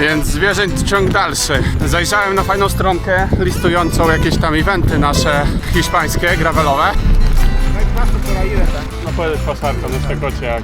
Więc zwierzęć ciąg dalszy. Zajrzałem na fajną stronkę listującą jakieś tam eventy nasze hiszpańskie, gravelowe. No pojedziesz pasarka na Szczekocie jak...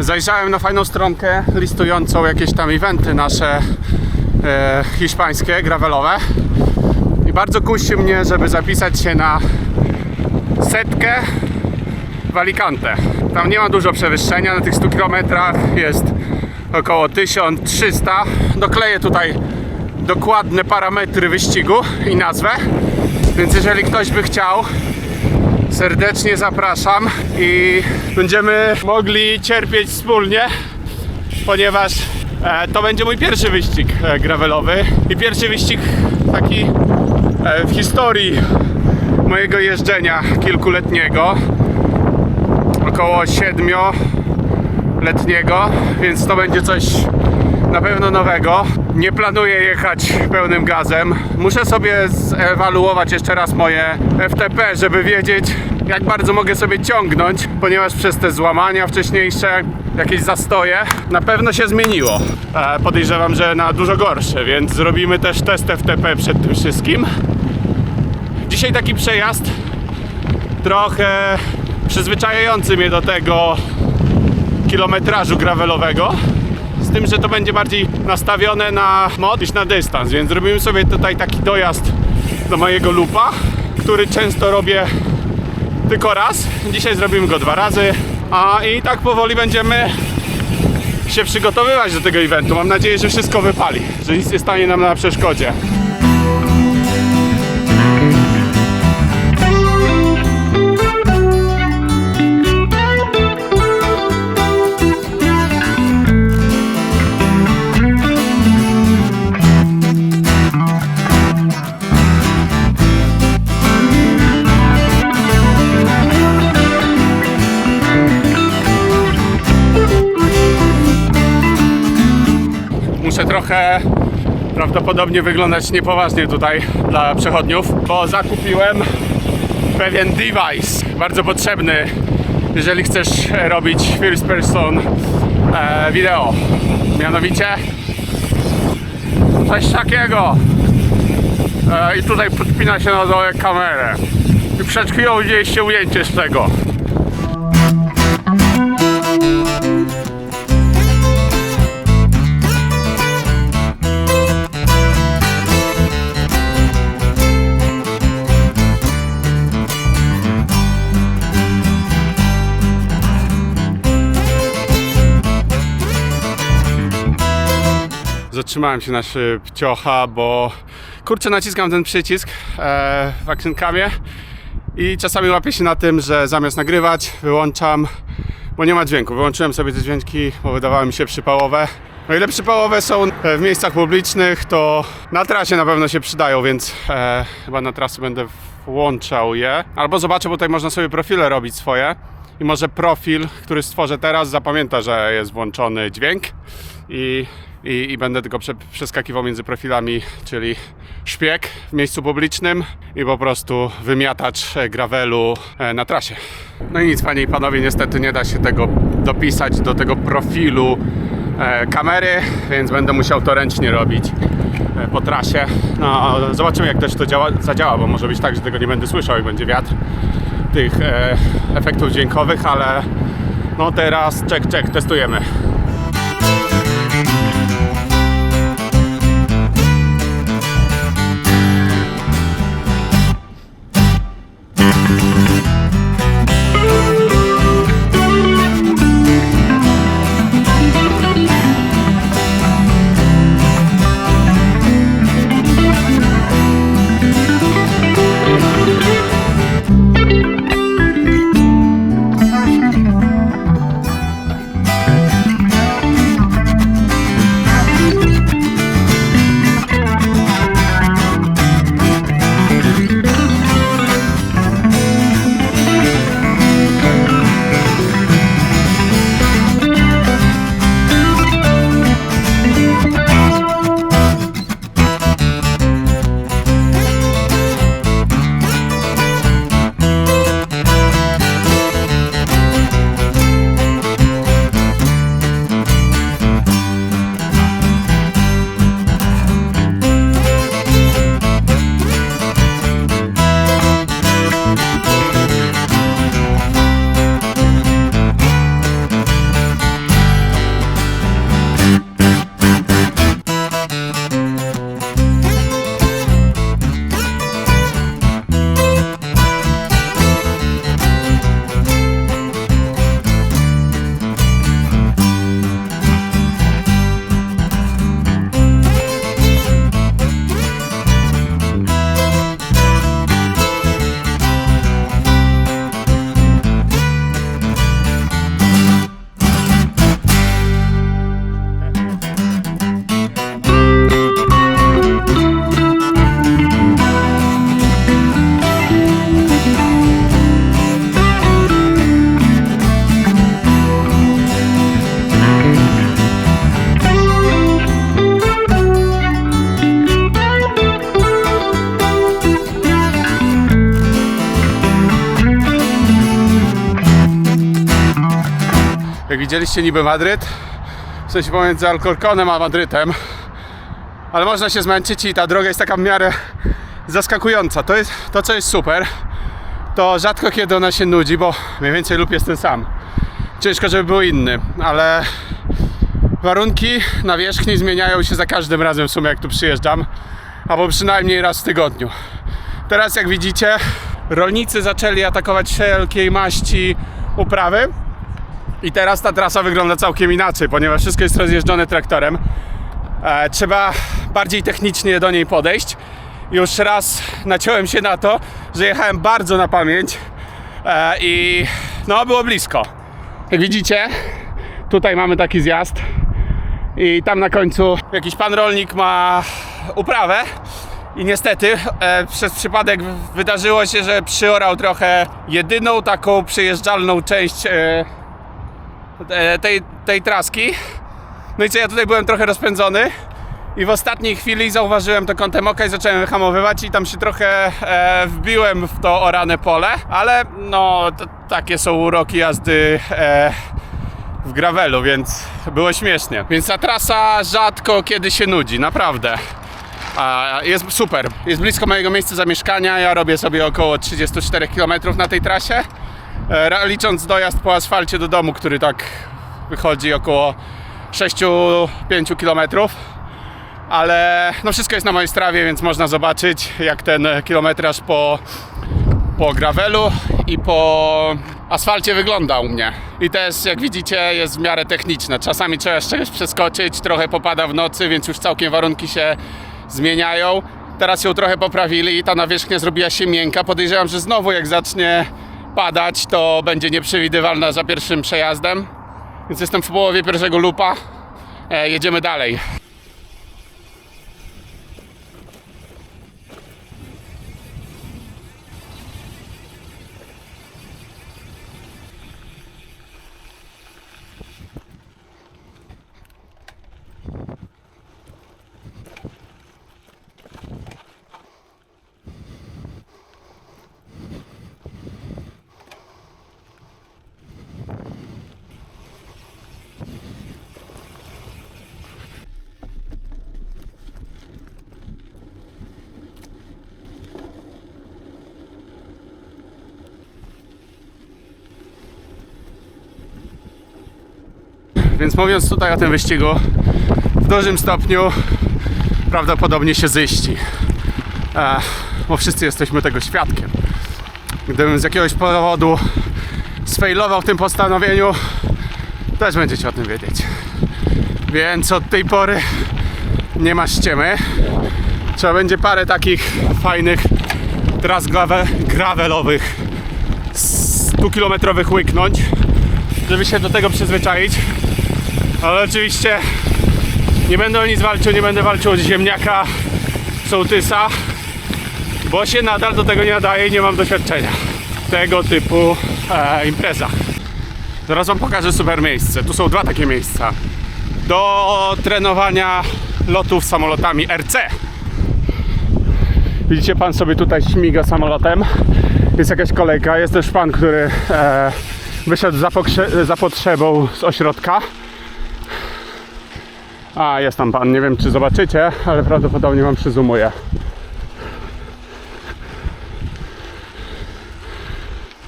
Zajrzałem na fajną stronkę listującą jakieś tam eventy nasze e, hiszpańskie, gravelowe. I bardzo kusi mnie, żeby zapisać się na setkę w Alicante. Tam nie ma dużo przewyższenia, na tych 100 km jest około 1300. Dokleję tutaj dokładne parametry wyścigu i nazwę. Więc jeżeli ktoś by chciał, serdecznie zapraszam i będziemy mogli cierpieć wspólnie, ponieważ e, to będzie mój pierwszy wyścig e, gravelowy. I pierwszy wyścig taki e, w historii mojego jeżdżenia kilkuletniego, około siedmioletniego, więc to będzie coś na pewno nowego. Nie planuję jechać pełnym gazem. Muszę sobie zewaluować jeszcze raz moje FTP, żeby wiedzieć, jak bardzo mogę sobie ciągnąć, ponieważ przez te złamania wcześniejsze, jakieś zastoje, na pewno się zmieniło. E, podejrzewam, że na dużo gorsze, więc zrobimy też test FTP przed tym wszystkim. Dzisiaj taki przejazd trochę przyzwyczajający mnie do tego kilometrażu gravelowego. Z tym, że to będzie bardziej nastawione na mod niż na dystans, więc zrobimy sobie tutaj taki dojazd do mojego lupa, który często robię tylko raz. Dzisiaj zrobimy go dwa razy. A i tak powoli będziemy się przygotowywać do tego eventu. Mam nadzieję, że wszystko wypali, że nic nie stanie nam na przeszkodzie. Trochę prawdopodobnie wyglądać niepoważnie tutaj dla przechodniów, bo zakupiłem pewien device bardzo potrzebny, jeżeli chcesz robić first person e. Mianowicie coś takiego. E, I tutaj podpina się na dole kamerę. I przed chwilą widzieliście ujęcie z tego. Zatrzymałem się na szybciocha, bo kurczę naciskam ten przycisk e, w action i czasami łapię się na tym, że zamiast nagrywać wyłączam, bo nie ma dźwięku. Wyłączyłem sobie te dźwięki, bo wydawały mi się przypałowe. O ile przypałowe są w miejscach publicznych, to na trasie na pewno się przydają, więc e, chyba na trasy będę włączał je. Albo zobaczę, bo tutaj można sobie profile robić swoje i może profil, który stworzę teraz, zapamięta, że jest włączony dźwięk i, i, i będę tylko prze, przeskakiwał między profilami, czyli szpieg w miejscu publicznym i po prostu wymiatacz e, gravelu e, na trasie. No i nic, panie i panowie, niestety nie da się tego dopisać do tego profilu e, kamery, więc będę musiał to ręcznie robić po trasie. No, zobaczymy jak też to działa, zadziała, bo może być tak, że tego nie będę słyszał i będzie wiatr tych efektów dźwiękowych, ale no teraz czek, czek, testujemy. Widzieliście niby Madryt, w sensie pomiędzy Alcorconem a Madrytem, ale można się zmęczyć i ta droga jest taka w miarę zaskakująca. To jest to, co jest super, to rzadko kiedy ona się nudzi, bo mniej więcej lub jest ten sam. Ciężko, żeby był inny, ale warunki na wierzchni zmieniają się za każdym razem w sumie jak tu przyjeżdżam, albo przynajmniej raz w tygodniu. Teraz jak widzicie, rolnicy zaczęli atakować wszelkiej maści uprawy i teraz ta trasa wygląda całkiem inaczej, ponieważ wszystko jest rozjeżdżone traktorem. E, trzeba bardziej technicznie do niej podejść. Już raz naciąłem się na to, że jechałem bardzo na pamięć e, i no było blisko. Jak widzicie, tutaj mamy taki zjazd i tam na końcu jakiś pan rolnik ma uprawę i niestety e, przez przypadek wydarzyło się, że przyorał trochę jedyną taką przejeżdżalną część e, tej, tej traski. No i co, ja tutaj byłem trochę rozpędzony i w ostatniej chwili zauważyłem to kątem oka i zacząłem wyhamowywać i tam się trochę e, wbiłem w to orane pole, ale no takie są uroki jazdy e, w gravelu, więc było śmiesznie. Więc ta trasa rzadko kiedy się nudzi, naprawdę. A, jest super. Jest blisko mojego miejsca zamieszkania. Ja robię sobie około 34 km na tej trasie. E, licząc dojazd po asfalcie do domu, który tak wychodzi około 6-5 km. Ale no wszystko jest na mojej strawie, więc można zobaczyć jak ten kilometraż po, po gravelu i po asfalcie wygląda u mnie. I też jak widzicie jest w miarę techniczne. Czasami trzeba jeszcze czegoś przeskoczyć, trochę popada w nocy, więc już całkiem warunki się zmieniają. Teraz ją trochę poprawili i ta nawierzchnia zrobiła się miękka. Podejrzewam, że znowu jak zacznie padać, to będzie nieprzewidywalna za pierwszym przejazdem. Więc jestem w połowie pierwszego lupa. E, jedziemy dalej. Więc mówiąc tutaj o tym wyścigu, w dużym stopniu prawdopodobnie się zyści. E, bo wszyscy jesteśmy tego świadkiem. Gdybym z jakiegoś powodu sfejlował w tym postanowieniu, też będziecie o tym wiedzieć. Więc od tej pory nie ma ściemy. Trzeba będzie parę takich fajnych tras gravelowych 100-kilometrowych łyknąć, żeby się do tego przyzwyczaić. Ale oczywiście nie będę o nic walczył, nie będę walczył o ziemniaka, sołtysa, bo się nadal do tego nie nadaje i nie mam doświadczenia w tego typu e, imprezach. Zaraz wam pokażę super miejsce. Tu są dwa takie miejsca. Do trenowania lotów samolotami RC. Widzicie, pan sobie tutaj śmiga samolotem. Jest jakaś kolejka. Jest też pan, który e, wyszedł za, za potrzebą z ośrodka. A, jest tam pan. Nie wiem, czy zobaczycie, ale prawdopodobnie wam przyzumuję.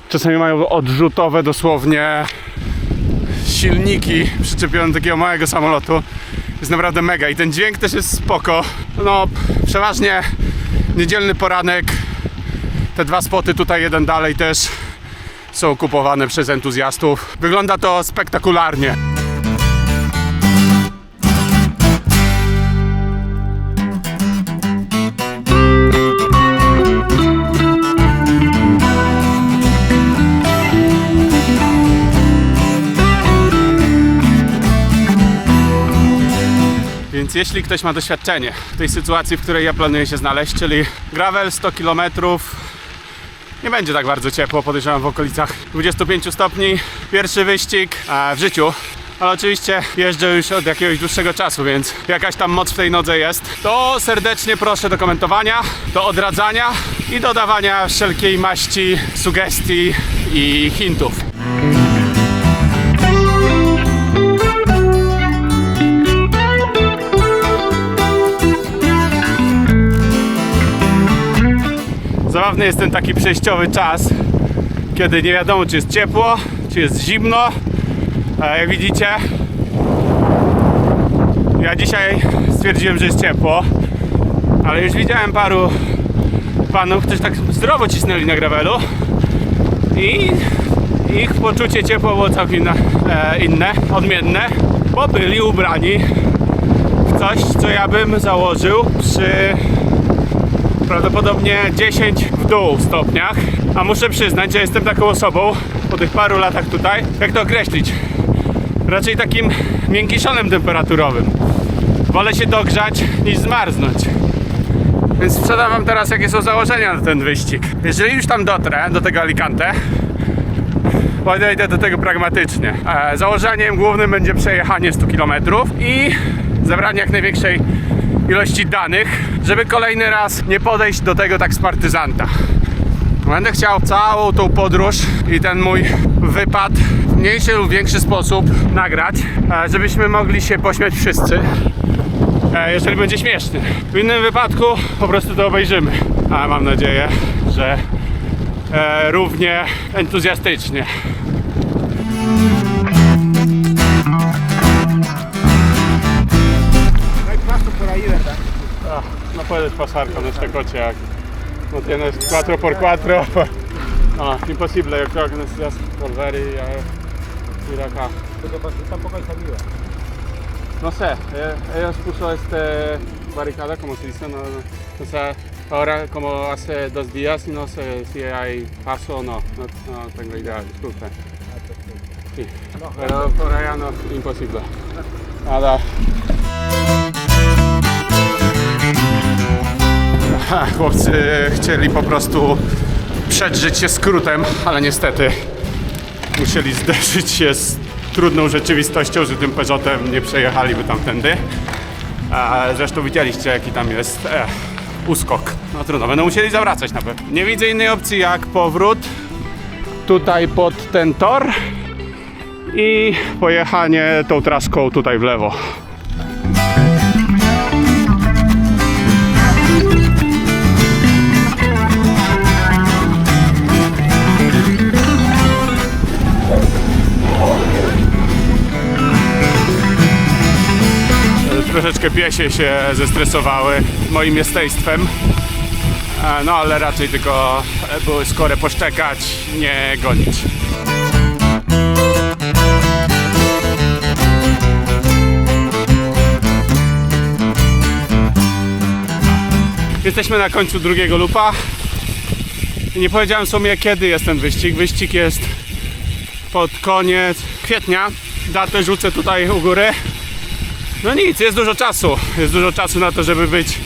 Czasami mają odrzutowe dosłownie silniki przyczepione do takiego małego samolotu. Jest naprawdę mega i ten dźwięk też jest spoko. No, przeważnie niedzielny poranek. Te dwa spoty tutaj, jeden dalej też są kupowane przez entuzjastów. Wygląda to spektakularnie. Więc jeśli ktoś ma doświadczenie tej sytuacji, w której ja planuję się znaleźć, czyli gravel 100 km, nie będzie tak bardzo ciepło, podejrzewam w okolicach 25 stopni. Pierwszy wyścig e, w życiu. Ale oczywiście jeżdżę już od jakiegoś dłuższego czasu, więc jakaś tam moc w tej nodze jest. To serdecznie proszę do komentowania, do odradzania i dodawania wszelkiej maści sugestii i hintów. Zabawny jest ten taki przejściowy czas, kiedy nie wiadomo czy jest ciepło, czy jest zimno. A jak widzicie, ja dzisiaj stwierdziłem, że jest ciepło, ale już widziałem paru panów, którzy tak zdrowo cisnęli na gravelu i ich poczucie ciepła było całkiem e, inne, odmienne, bo byli ubrani w coś, co ja bym założył przy prawdopodobnie 10 w dół stopniach, a muszę przyznać, że jestem taką osobą po tych paru latach tutaj, jak to określić, raczej takim miękkiszonem temperaturowym. Wolę się dogrzać niż zmarznąć. Więc sprzedam wam teraz jakie są założenia na ten wyścig. Jeżeli już tam dotrę, do tego Alicante, podejdę do tego pragmatycznie. E, założeniem głównym będzie przejechanie 100 km i zebranie jak największej ilości danych, żeby kolejny raz nie podejść do tego tak z partyzanta. Będę chciał całą tą podróż i ten mój wypad w mniejszy lub większy sposób nagrać, e, żebyśmy mogli się pośmiać wszyscy e, jeżeli będzie śmieszny. W innym wypadku po prostu to obejrzymy. A mam nadzieję, że e, równie entuzjastycznie. No puedes pasar con este coche aquí. No tienes 4x4. No, imposible. Yo creo que necesitas volver y ir acá. Lo que pasa es que tampoco hay salida. No sé, eh, ellos puso este barricada, como se dice, no, o sea, ahora como hace dos días y no sé si hay paso o no, no, no tengo idea, disculpe. Sí, pero por allá no, imposible. Nada. Ha, Chłopcy chcieli po prostu przedrzeć się skrótem, ale niestety musieli zderzyć się z trudną rzeczywistością, że tym Peugeotem nie przejechaliby tamtędy. A zresztą widzieliście jaki tam jest e, uskok. No trudno, będą musieli zawracać na pewno. Nie widzę innej opcji jak powrót tutaj pod ten tor i pojechanie tą traską tutaj w lewo. Troszeczkę piesie się zestresowały moim jestestwem. E, No ale raczej tylko e, były skore poszczekać, nie gonić. Jesteśmy na końcu drugiego lupa. Nie powiedziałem sobie kiedy jest ten wyścig. Wyścig jest pod koniec kwietnia. Datę rzucę tutaj u góry. No nic, jest dużo czasu. Jest dużo czasu na to, żeby być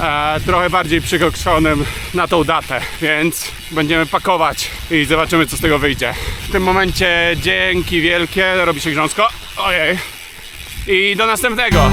e, trochę bardziej przygokszonym na tą datę, więc będziemy pakować i zobaczymy, co z tego wyjdzie. W tym momencie dzięki wielkie, robi się grząsko. Ojej. I do następnego.